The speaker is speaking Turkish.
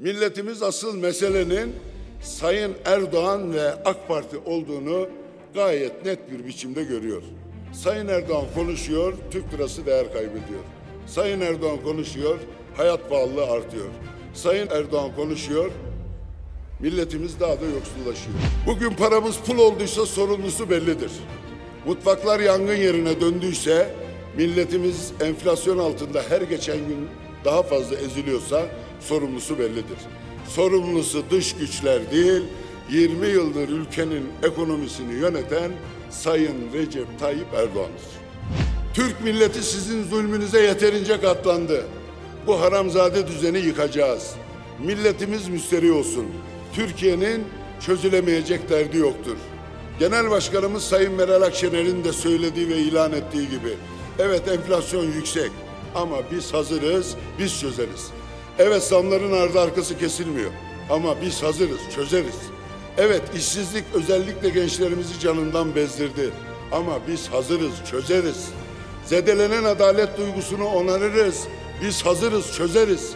Milletimiz asıl meselenin Sayın Erdoğan ve AK Parti olduğunu gayet net bir biçimde görüyor. Sayın Erdoğan konuşuyor, Türk lirası değer kaybediyor. Sayın Erdoğan konuşuyor, hayat pahalılığı artıyor. Sayın Erdoğan konuşuyor, milletimiz daha da yoksullaşıyor. Bugün paramız pul olduysa sorumlusu bellidir. Mutfaklar yangın yerine döndüyse, milletimiz enflasyon altında her geçen gün daha fazla eziliyorsa sorumlusu bellidir. Sorumlusu dış güçler değil, 20 yıldır ülkenin ekonomisini yöneten Sayın Recep Tayyip Erdoğan'dır. Türk milleti sizin zulmünüze yeterince katlandı. Bu haramzade düzeni yıkacağız. Milletimiz müsteri olsun. Türkiye'nin çözülemeyecek derdi yoktur. Genel Başkanımız Sayın Meral Akşener'in de söylediği ve ilan ettiği gibi. Evet enflasyon yüksek ama biz hazırız, biz çözeriz. Evet zamların ardı arkası kesilmiyor ama biz hazırız, çözeriz. Evet işsizlik özellikle gençlerimizi canından bezdirdi ama biz hazırız, çözeriz. Zedelenen adalet duygusunu onarırız. Biz hazırız, çözeriz.